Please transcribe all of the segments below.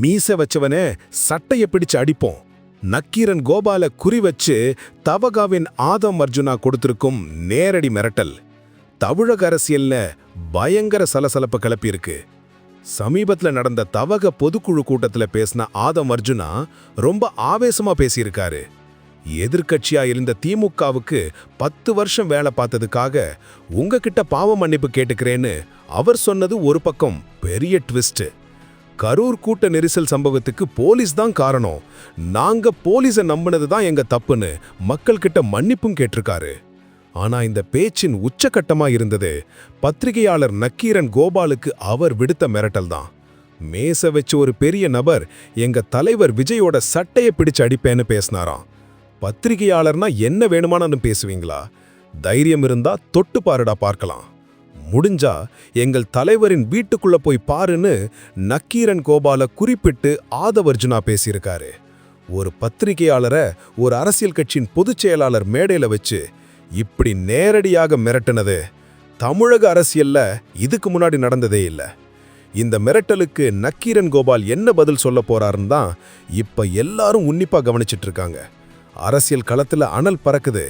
மீச வச்சவனே சட்டைய பிடிச்சு அடிப்போம். நக்கீரன் கோபால குறி வச்சு தவகாவின் ஆதம் அர்ஜுனா கொடுத்திருக்கும் நேரடி மிரட்டல். தமிழக அரசியல்ல பயங்கர சலசலப்பு கிளப்பியிருக்கு. சமீபத்தில் நடந்த தவக பொதுக்குழு கூட்டத்தில் பேசின ஆதம் அர்ஜுனா ரொம்ப ஆவேசமா பேசியிருக்காரு. எதிர்க்கட்சியா இருந்த திமுகவுக்கு பத்து வருஷம் வேலை பார்த்ததுக்காக உங்ககிட்ட பாவ மன்னிப்பு கேட்டுக்கிறேன்னு அவர் சொன்னது ஒரு பக்கம் பெரிய ட்விஸ்ட்டு. கரூர் கூட்ட நெரிசல் சம்பவத்துக்கு போலீஸ் தான் காரணம். நாங்க போலீஸை நம்பினது தான் எங்க தப்புன்னு மக்கள் கிட்ட மன்னிப்பும் கேட்டிருக்காரு. ஆனா இந்த பேச்சின் உச்சகட்டமா இருந்தது பத்திரிகையாளர் நக்கீரன் கோபாலுக்கு அவர் விடுத்த மிரட்டல் தான். மேச வச்சு ஒரு பெரிய நபர் எங்க தலைவர் விஜயோட சட்டையை பிடிச்சு அடிப்பேன்னு பேசினாராம். பத்திரிகையாளர்னா என்ன வேணுமானாலும் பேசுவீங்களா? தைரியம் இருந்தா தொட்டு பாருடா பார்க்கலாம். முடிஞ்சா எங்கள் தலைவரின் வீட்டுக்குள்ள போய் பாருன்னு நக்கீரன் கோபால குறிப்பிட்டு ஆதவர்ஜுனா பேசியிருக்காரு. ஒரு பத்திரிகையாளரை ஒரு அரசியல் கட்சியின் பொதுச் செயலாளர் மேடையில் வச்சு இப்படி நேரடியாக மிரட்டுனது. தமிழக அரசியல்ல இதுக்கு முன்னாடி நடந்ததே இல்லை. இந்த மிரட்டலுக்கு நக்கீரன் கோபால் என்ன பதில் சொல்ல போறாருன்னு தான் இப்ப எல்லாரும் உன்னிப்பா கவனிச்சிட்டு இருக்காங்க. அரசியல் களத்துல அனல் பறக்குது.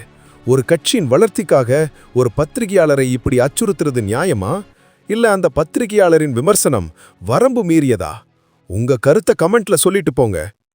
ஒரு கட்சியின் வளர்ச்சிக்காக ஒரு பத்திரிகையாளரை இப்படி அச்சுறுத்துறது நியாயமா? இல்ல அந்த பத்திரிகையாளரின் விமர்சனம் வரம்பு மீறியதா? உங்க கருத்தை கமெண்ட்ல சொல்லிட்டு போங்க.